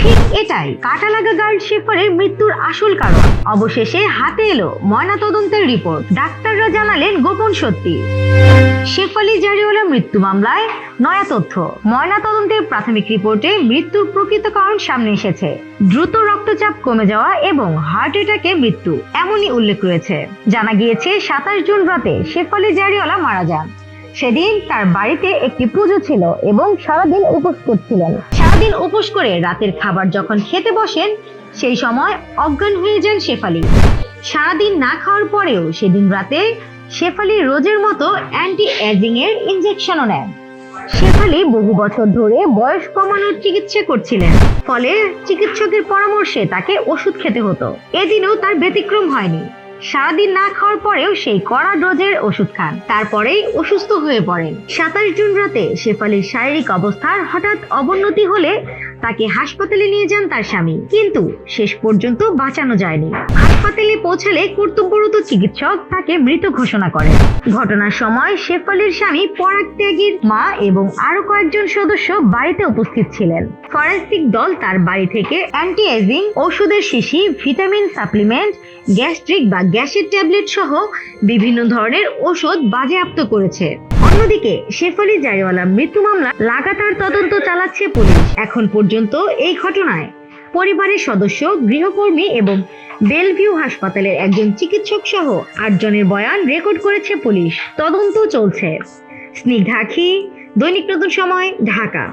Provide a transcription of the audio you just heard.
ঠিক এটাই কাটা লাগা গার্ড শেফারের মৃত্যুর আসল কারণ। অবশেষে হাতে এলো ময়না তদন্তের রিপোর্ট। ডাক্তাররা জানালেন গোপন সত্যি। শেফালি জারিওয়ালা মৃত্যু মামলায় নয়া তথ্য। ময়না তদন্তের প্রাথমিক রিপোর্টে মৃত্যুর প্রকৃত কারণ সামনে এসেছে। দ্রুত রক্তচাপ কমে যাওয়া এবং হার্ট অ্যাটাকে মৃত্যু, এমনই উল্লেখ রয়েছে। জানা গিয়েছে, সাতাশ জুন রাতে শেফালি জারিওয়ালা মারা যান। সেদিন তার বাড়িতে একটি পুজো ছিল এবং সারাদিন উপোস করছিলেন সারাদিন উপোস করে রাতের খাবার যখন খেতে বসেন, সেই সময় অজ্ঞান হয়ে যান শেফালি। সারাদিন না খাওয়ার পরেও সেদিন রাতে শেফালি রোজের মতো অ্যান্টি এজিং এর ইনজেকশনও নেন। শেফালি বহু বছর ধরে বয়স কমানোর চিকিৎসা করছিলেন, ফলে চিকিৎসকের পরামর্শে তাকে ওষুধ খেতে হতো। এদিনও তার ব্যতিক্রম হয়নি। সারাদিন না খাওয়ার পরেও সেই কড়া ডোজের ওষুধ খান। তারপরেই অসুস্থ হয়ে পড়েন। সাতাশ জুন রাতে শেফালির শারীরিক অবস্থার হঠাৎ অবনতি হলে তাকে হাসপাতালে নিয়ে যান তার স্বামী। কিন্তু শেষ পর্যন্ত বাঁচানো যায়নি। হাসপাতালে পৌঁছালে কর্তব্যরত চিকিৎসক তাকে মৃত ঘোষণা করেন। ঘটনার সময় শেফালির স্বামী পরাগ ত্যাগীর মা এবং আরও কয়েকজন সদস্য বাড়িতে উপস্থিত ছিলেন। ফরেন্সিক দল তার বাড়ি থেকে অ্যান্টি এজিং ওষুধের শিশি, ভিটামিন সাপ্লিমেন্ট, গ্যাস্ট্রিক বা গ্যাসের ট্যাবলেট সহ বিভিন্ন ধরনের ওষুধ বাজেয়াপ্ত করেছে। অন্যদিকে, শেফালি জারিওয়ালা মৃত্যু মামলা লাগাতার তদন্ত চালাচ্ছে পুলিশ। এখন পর্যন্ত এই ঘটনায় পরিবারের সদস্য, গৃহকর্মী এবং বেলভিউ হাসপাতালের একজন চিকিৎসক সহ আটজনের বয়ান রেকর্ড করেছে পুলিশ। তদন্ত চলছে। স্নিগ্ধাখি দৈনিক নতুন সময়, ঢাকা।